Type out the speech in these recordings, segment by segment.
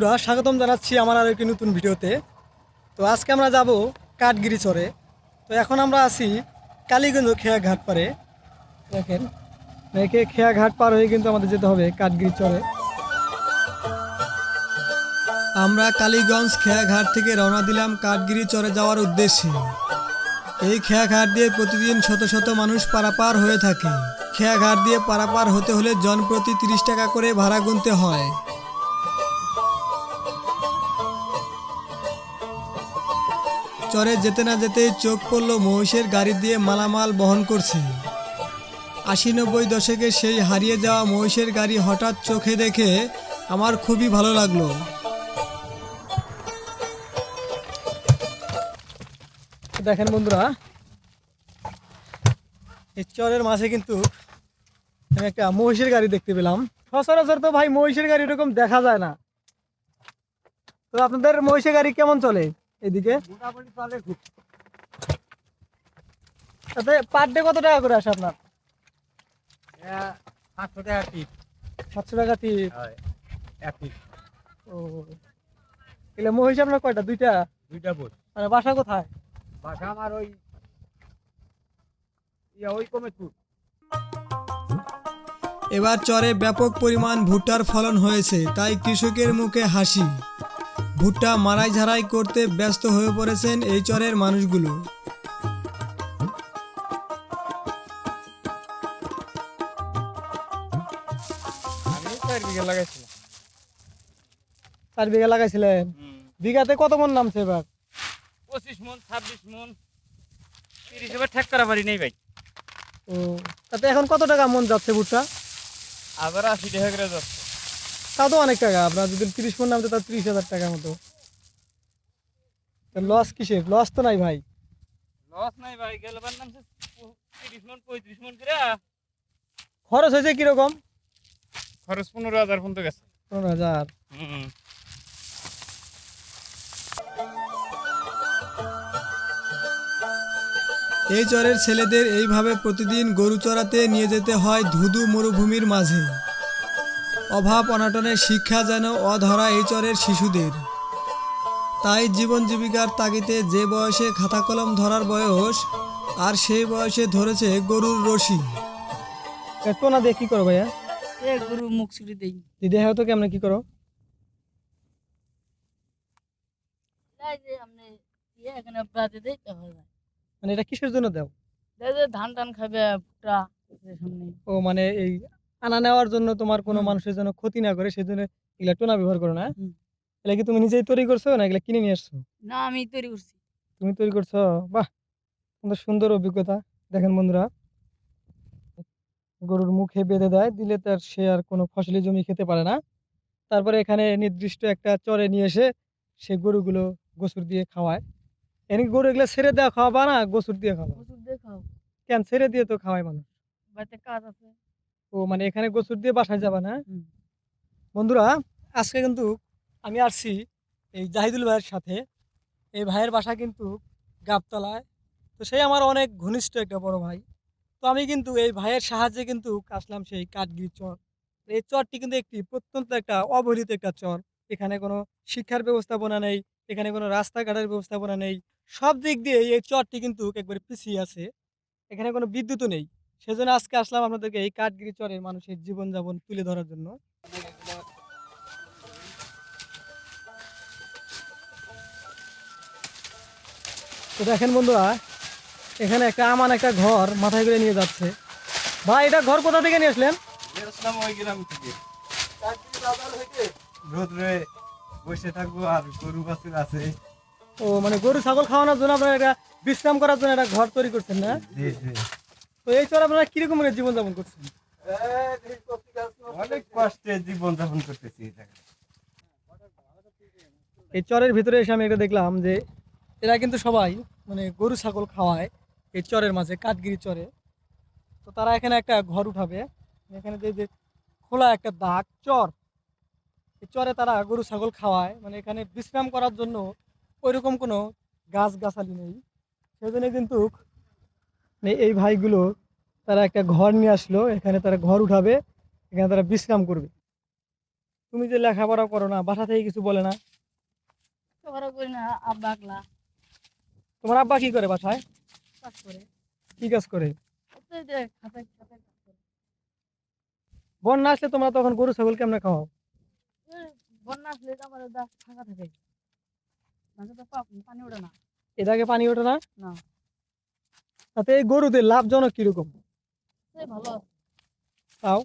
বন্ধুরা, স্বাগতম জানাচ্ছি আমার আর একটি নতুন ভিডিওতে। তো আজকে আমরা যাব কাঠগিরি চরে। তো এখন আমরা আছি কালীগঞ্জ খেয়া ঘাট পারে দেখেন মেয়েকে খেয়া ঘাট পার হয়ে কিন্তু আমাদের যেতে হবে কাঠগিরি চরে। আমরা কালীগঞ্জ খেয়া ঘাট থেকে রওনা দিলাম কাঠগিরি চরে যাওয়ার উদ্দেশ্যে। এই খেয়া ঘাট দিয়ে প্রতিদিন শত শত মানুষ পারাপার হয়ে থাকে। খেয়া ঘাট দিয়ে পারাপার হতে হলে জনপ্রতি তিরিশ টাকা করে ভাড়া গুনতে হয়। চরে যেতে না যেতেই চোখ পড়ল মহিষের গাড়ি দিয়ে মালামাল বহন করছে। আশি নব্বই দশকে সেই হারিয়ে যাওয়া মহিষের গাড়ি হঠাৎ চোখে দেখে আমার খুবই ভালো লাগল। দেখেন বন্ধুরা, এই চরের মাঝে কিন্তু আমি একটা মহিষের গাড়ি দেখতে পেলাম। সচরাচর তো ভাই মহিষের গাড়ি এরকম দেখা যায় না। তো আপনাদের মহিষের গাড়ি কেমন চলে? এদিকে। পার ডে কত টাকা করে আসে আপনার? দুইটা দুইটা বাসা কোথায় বাসা আমার ওই ইয়া ওই এবার চরে ব্যাপক পরিমাণ ভুট্টার ফলন হয়েছে, তাই কৃষকের মুখে হাসি। ভুট্টা মারাই ঝাড়াই করতে ব্যস্ত হয়ে পড়েছেন এই চরের মানুষগুলো। চার বিঘা চার বিঘা লাগাইছিলেন বিঘাতে কত মন নামছে এবার? পঁচিশ মন ছাব্বিশ মন তিরিশ এবার ঠেক করা পারি নেই ভাই। ও তাতে এখন কত টাকা মন যাচ্ছে ভুট্টা? আবার আশি টাকা করে যাচ্ছে। তাও তো অনেক টাকা। আপনার যদি তিরিশ মন নামছে তার ত্রিশ হাজার টাকার মতো। লস কিসের? লস তো নাই ভাই। লস নাই ভাই গেলবার নামছে তিরিশ মন পঁয়ত্রিশ মন করে। খরচ হয়েছে কীরকম? খরচ পনেরো হাজার পর্যন্ত গেছে। পনেরো হাজার। হুম। এই চরের ছেলেদের এইভাবে প্রতিদিন গরু চড়াতে নিয়ে যেতে হয় ধুধু মরুভূমির মাঝে। অভাব অনাটনের শিক্ষা যেন অধরা এই চরের শিশুদের। তাই জীবন জীবিকার তাগিতে যে বয়সে খাতা কলম ধরার বয়স আর সেই বয়সে ধরেছে গরুর রশি। টোনা দিয়ে কি করো ভাইয়া? এ গরু মুখ ছুটি দেই। দিদি হ্যাঁ তো কেমন কি করো? ইয়ে এখানে বাদে দেই তো মানে এটা কিসের জন্য দাও? যে ধান টান খাবে ও মানে এই আনা নেওয়ার জন্য তোমার কোনো মানুষের জন্য ক্ষতি না করে সেই জন্য এগুলা টোনা ব্যবহার করো না। এগুলা কি তুমি নিজেই তৈরি করছ না এগুলা কিনে নিয়ে আসছো? না আমি তৈরি করছি। তুমি তৈরি করছ? বাহ! তোমাদের সুন্দর অভিজ্ঞতা। দেখেন বন্ধুরা। গরুর মুখে বেঁধে দেয় দিলে তার সে আর কোনো ফসলি জমি খেতে পারে না। তারপরে এখানে নির্দিষ্ট একটা চরে নিয়ে এসে সে গরুগুলো গোসুর দিয়ে খাওয়ায়। এনে গরু এগুলো ছেড়ে দেওয়া খাওয়াবা না? গোসুর দিয়ে খাওয়া কেন? ছেড়ে দিয়ে তো খাওয়ায় মানুষ। বাড়িতে কাজ আছে। ও মানে এখানে গোসুর দিয়ে বাসায় যাবা না? বন্ধুরা আজকে কিন্তু আমি আসছি এই জাহিদুল ভাইয়ের সাথে। এই ভাইয়ের বাসা কিন্তু গাবতলায়। তো সেই আমার অনেক ঘনিষ্ঠ একটা বড় ভাই। তো আমি কিন্তু এই ভাইয়ের সাহায্যে কিন্তু আসলাম সেই কাঠগিরি চর। এই চরটি কিন্তু একটি প্রত্যন্ত একটা অবহেলিত একটা চর। এখানে কোনো শিক্ষার ব্যবস্থাপনা নেই এখানে কোনো রাস্তাঘাটের ব্যবস্থাপনা নেই। সব দিক দিয়ে এই চরটি কিন্তু একবারে পিছিয়ে আছে। এখানে কোনো বিদ্যুৎও নেই। সেজন্য আজকে আসলাম আপনাদেরকে এই কাঠগিরি চরের মানুষের জীবনযাপন তুলে ধরার জন্য। তো দেখেন বন্ধুরা এখানে একটা আমান একটা ঘর মাথায় করে নিয়ে যাচ্ছে। ভাই এটা ঘর কোথা থেকে নিয়ে আসলেন? রোদ্রে বসে থাকব আর গরু বাছুর আছে। ও মানে গরু ছাগল খাওয়ানোর জন্য আপনারা একটা বিশ্রাম করার জন্য একটা ঘর তৈরি করছেন না? জি জি। তো এই চর আপনারা কীরকম করে জীবনযাপন করছেন? অনেক কষ্টে জীবন যাপন করতেছি এই চরের ভিতরে এসে আমি এটা দেখলাম যে এরা কিন্তু সবাই মানে গরু ছাগল খাওয়ায় এই চরের মাঝে কাঠগিরি চরে। তো তারা এখানে একটা ঘর উঠাবে। এখানে যে যে খোলা একটা দাগ চর। এই চরে তারা গরু ছাগল খাওয়ায়। মানে এখানে বিশ্রাম করার জন্য ওইরকম কোনো গাছ গাছালি নেই। সেজন্য কিন্তু এই ভাইগুলো তারা একটা ঘর নিয়ে আসলো এখানে তারা ঘর উঠাবে এখানে তারা বিশ্রাম করবে। তুমি যে লেখাপড়া করো না বাসা থেকে কিছু বলে না? না তোমার আব্বা কি করে বাসায়? কি কাজ করে? বন্যা আসলে তোমরা তখন গরু ছাগল কেমনে খাওয়াও? বন্যা আসলে ফাঁকা থাকে। পানি ওঠে না। এটাকে পানি ওঠে না? না। তাতে এই গরুদের লাভজনক কীরকম? ভালো তাও?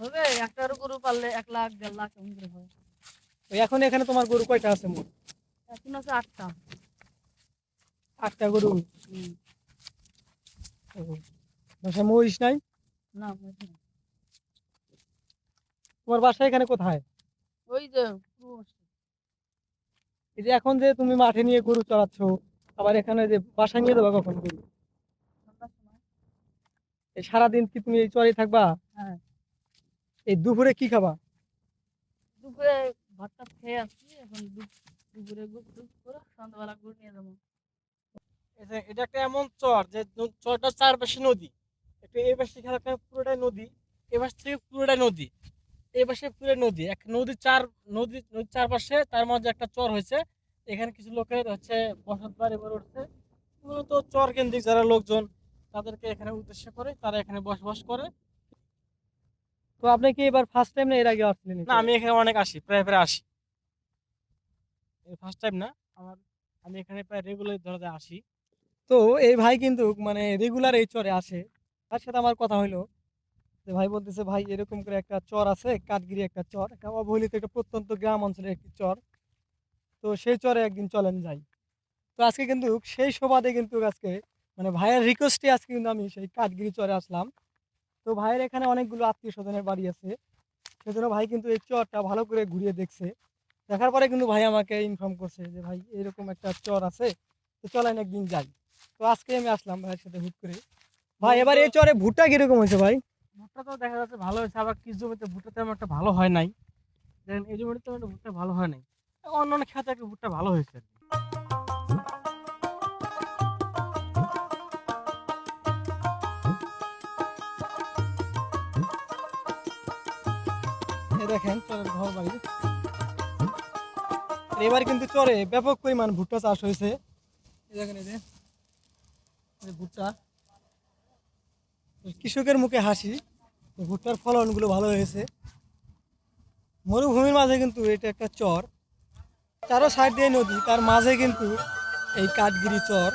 হবে একটা গরু পারলে এক লাখ দেড় লাখ এমন করে হয়। ওই এখন এখানে তোমার গরু কয়টা আছে মোট? এখন আছে আটটা। আটটা গরু। বাসায় মহিষ নাই? না। তোমার বাসা এখানে কোথায়? ওই যে এই যে এখন যে তুমি মাঠে নিয়ে গরু চড়াচ্ছ আবার এখানে যে বাসা নিয়ে দেবা কখন গরু এই সারাদিন কি তুমি এই চরে থাকবা? হ্যাঁ। এই দুপুরে কি খাবা? দুপুরে ভাতটা খেয়ে আসছি এখন দুপুরে গুপ করে সন্ধ্যাবেলা গুড় নিয়ে যাব। এটা একটা এমন চর যে চরটার চারপাশে নদী। একটু এই পাশে খেলা পুরোটাই নদী এ পাশ থেকে পুরোটাই নদী এই পাশে পুরো নদী। এক নদী চার নদী নদীর চারপাশে তার মধ্যে একটা চর হয়েছে। এখানে কিছু লোকের হচ্ছে বসত বাড়ি গড়ে উঠছে। মূলত চর কেন্দ্রিক যারা লোকজন তাদেরকে এখানে উদ্দেশ্য করে তারা এখানে বসবাস করে। তো আপনি কি এবার ফার্স্ট টাইম না এর আগে আসলেন না আমি এখানে অনেক আসি প্রায় প্রায় আসি। ফার্স্ট টাইম না আমার আমি এখানে প্রায় রেগুলার ধরা আসি। তো এই ভাই কিন্তু মানে রেগুলার এই চরে আসে। তার সাথে আমার কথা হইল যে ভাই বলতেছে ভাই এরকম করে একটা চর আছে কাঠগিরি একটা চর একটা অবহেলিত একটা প্রত্যন্ত গ্রাম অঞ্চলের একটি চর। তো সেই চরে একদিন চলেন যাই। তো আজকে কিন্তু সেই সুবাদে কিন্তু আজকে মানে ভাইয়ের রিকোয়েস্টে আজকে কিন্তু আমি সেই কাঠগিরি চরে আসলাম। তো ভাইয়ের এখানে অনেকগুলো আত্মীয় স্বজনের বাড়ি আছে। সেজন্য ভাই কিন্তু এই চরটা ভালো করে ঘুরিয়ে দেখছে। দেখার পরে কিন্তু ভাই আমাকে ইনফর্ম করছে যে ভাই এরকম একটা চর আছে। তো চলেন একদিন যাই। তো আজকে আমি আসলাম ভাইয়ের সাথে হুট করে। ভাই এবার এই চরে ভুট্টা কীরকম হয়েছে ভাই? ভুট্টা তো দেখা যাচ্ছে ভালো হয়েছে। আবার কিছু জমিতে ভুট্টা তেমন একটা ভালো হয় নাই। দেখেন এই জমিতে তেমন ভুট্টা ভালো হয় নাই। অন্য অন্য খেতে একটু ভুট্টা ভালো হয়েছে। দেখেন চরের ঘর বাড়ি এবার কিন্তু চরে, ব্যাপক পরিমাণ ভুট্টা চাষ হয়েছে। দেখেন, এই যে ভুট্টা। কৃষকের মুখে হাসি ভুট্টার ফলনগুলো ভালো হয়েছে। মরুভূমির মাঝে কিন্তু এটা একটা চর। চারো সাইড দিয়ে নদী তার মাঝে কিন্তু এই কাঠগিরি চর।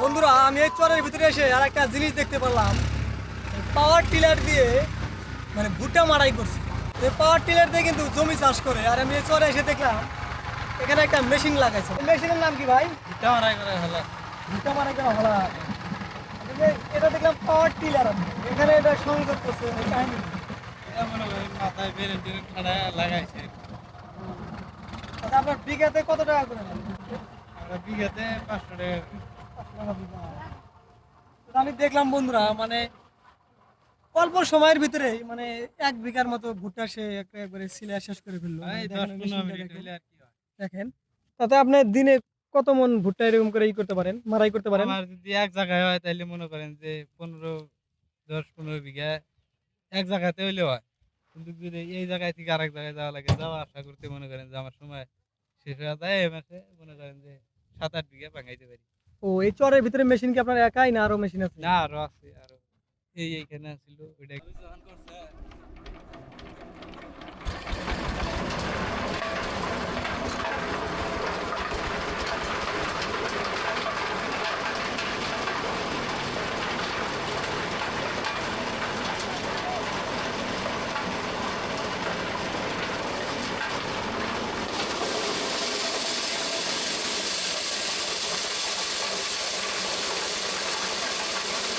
বন্ধুরা আমি এই চরের ভিতরে এসে আর একটা জিনিস দেখতে পারলাম। পাওয়ার টিলার দিয়ে মানে ভুট্টা মারাই করছে। এই পাওয়ার টিলার দিয়ে কিন্তু জমি চাষ করে। আর আমি এই চরে এসে দেখলাম এখানে একটা মেশিন লাগাইছে। মেশিনের নাম কি ভাই? ভুট্টা মারাই করে হলো। ভুট্টা মারাই করা হলো এই যে এটা দেখলাম পাওয়ার টিলার এখানে এটা সংযোগ করছে কাহিনী। মনে মাথায় বেরে টেরে ঠাড়া লাগাইছে। আচ্ছা আপনার বিঘাতে কত টাকা করে নেন? আমরা বিঘাতে পাঁচশো টাকা আমি দেখলাম বন্ধুরা মানে অল্প সময়ের ভিতরে মানে এক বিঘার মতো ভুট্টা সে একটা একবারে সিলে শেষ করে ফেলল। দেখেন মিনিট দেখেন। তাতে আপনি দিনে কত মন ভুট্টা এরকম করে ই করতে পারেন মারাই করতে পারেন? আমার যদি এক জায়গায় হয় তাহলে মনে করেন যে পনেরো দশ পনেরো বিঘা এক জায়গাতে হইলে হয়। কিন্তু যদি এই জায়গায় থেকে আরেক জায়গায় যাওয়া লাগে যাওয়া আসা করতে মনে করেন যে আমার সময় শেষ হয়ে যায় এই মাসে মনে করেন যে সাত আট বিঘা ভাঙাইতে পারি। ও এই চরের ভিতরে মেশিন কি আপনার একাই না আরও মেশিন আছে? না আরও আছে আরও এই এইখানে ছিল ওইটা